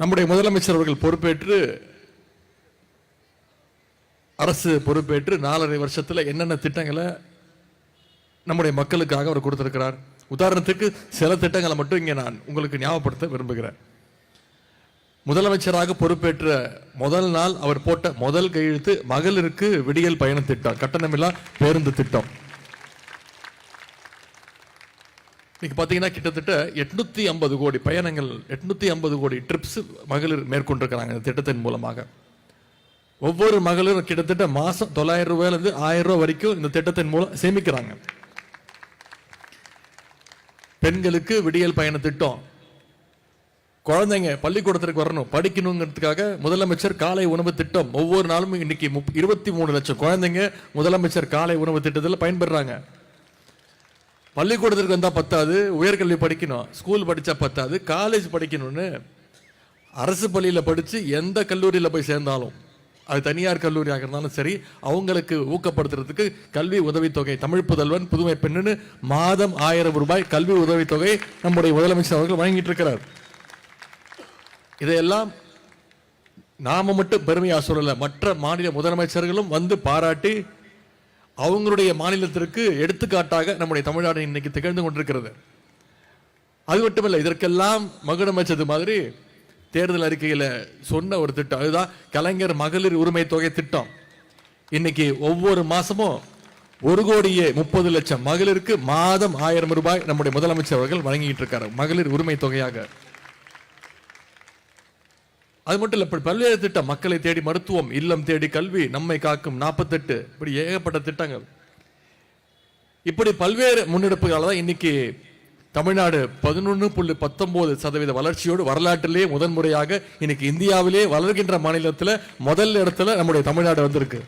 நம்முடைய முதலமைச்சர் அவர்கள் பொறுப்பேற்று அரசு பொறுப்பேற்று நாலரை வருஷத்தில் என்னென்ன திட்டங்களை நம்முடைய மக்களுக்காக அவர் கொடுத்திருக்கிறார். உதாரணத்துக்கு சில திட்டங்களை மட்டும் இங்கே நான் உங்களுக்கு ஞாபகப்படுத்த விரும்புகிறேன். முதலமைச்சராக பொறுப்பேற்ற முதல் நாள் அவர் போட்ட முதல் கையெழுத்து மகளிருக்கு விடியல் பயண திட்டம் கட்டணமில்லா பேருந்து திட்டம். இன்னைக்கு பார்த்தீங்கன்னா கிட்டத்தட்ட எட்நூத்தி ஐம்பது கோடி பயணங்கள் எட்நூத்தி ஐம்பது கோடி ட்ரிப்ஸ் மகளிர் மேற்கொண்டிருக்கிறாங்க இந்த திட்டத்தின் மூலமாக. ஒவ்வொரு மகளிரும் கிட்டத்தட்ட மாசம் தொள்ளாயிரம் ரூபாயிலிருந்து ஆயிரம் ரூபாய் வரைக்கும் இந்த திட்டத்தின் மூலம் சேமிக்கிறாங்க. பெண்களுக்கு விடியல் பயண திட்டம். குழந்தைங்க பள்ளிக்கூடத்திற்கு வரணும் படிக்கணுங்கிறதுக்காக முதலமைச்சர் காலை உணவு திட்டம். ஒவ்வொரு நாளும் இன்னைக்கு முப்- இருபத்தி மூணு லட்சம் குழந்தைங்க முதலமைச்சர் காலை உணவு திட்டத்தில் பயன்பெறாங்க. பள்ளிக்கூடத்திற்கு வந்தால் பத்தாது உயர்கல்வி படிக்கணும் ஸ்கூல் படித்தா பத்தாது காலேஜ் படிக்கணும்னு அரசு பள்ளியில் படித்து எந்த கல்லூரியில் போய் சேர்ந்தாலும் அது தனியார் கல்லூரியாக இருந்தாலும் சரி அவங்களுக்கு ஊக்கப்படுத்துறதுக்கு கல்வி உதவித்தொகை தமிழ் புதல்வன் புதுமை பெண்ணுன்னு மாதம் ஆயிரம் ரூபாய் கல்வி உதவித்தொகை நம்முடைய முதலமைச்சர் அவர்கள் வழங்கிட்டு இருக்கிறார். இதையெல்லாம் நாம மட்டும் பெருமையாக சொல்லலை மற்ற மாநில முதலமைச்சர்களும் வந்து பாராட்டி அவங்களுடைய மாநிலத்திற்கு எடுத்துக்காட்டாக நம்முடைய தமிழ்நாடு இன்னைக்கு திகழ்ந்து கொண்டிருக்கிறது. அது மட்டுமல்ல இதற்கெல்லாம் மகுடமைச்சது மாதிரி தேர்தல் அறிக்கையில் சொன்ன ஒரு திட்டம். அதுதான் கலைஞர் மகளிர் உரிமை தொகை திட்டம். இன்னைக்கு ஒவ்வொரு மாசமும் ஒரு கோடியே முப்பது லட்சம் மகளிருக்கு மாதம் ஆயிரம் ரூபாய் நம்முடைய முதலமைச்சர் அவர்கள் வழங்கிட்டு இருக்காரு மகளிர் உரிமை தொகையாக. அது மட்டும் இல்ல இப்படி பல்வேறு திட்டம் மக்களை தேடி மருத்துவம் இல்லம் தேடி கல்வி நம்மை காக்கும் நாற்பத்தெட்டு இப்படி ஏகப்பட்ட திட்டங்கள். இப்படி பல்வேறு முன்னெடுப்புகளால் தான் இன்னைக்கு தமிழ்நாடு பதினொன்று புள்ளி பத்தொன்பது சதவீத வளர்ச்சியோடு வரலாற்றிலேயே முதன்முறையாக இன்னைக்கு இந்தியாவிலே வளர்கின்ற மாநிலத்தில் முதல் இடத்துல நம்முடைய தமிழ்நாடு வந்திருக்கு.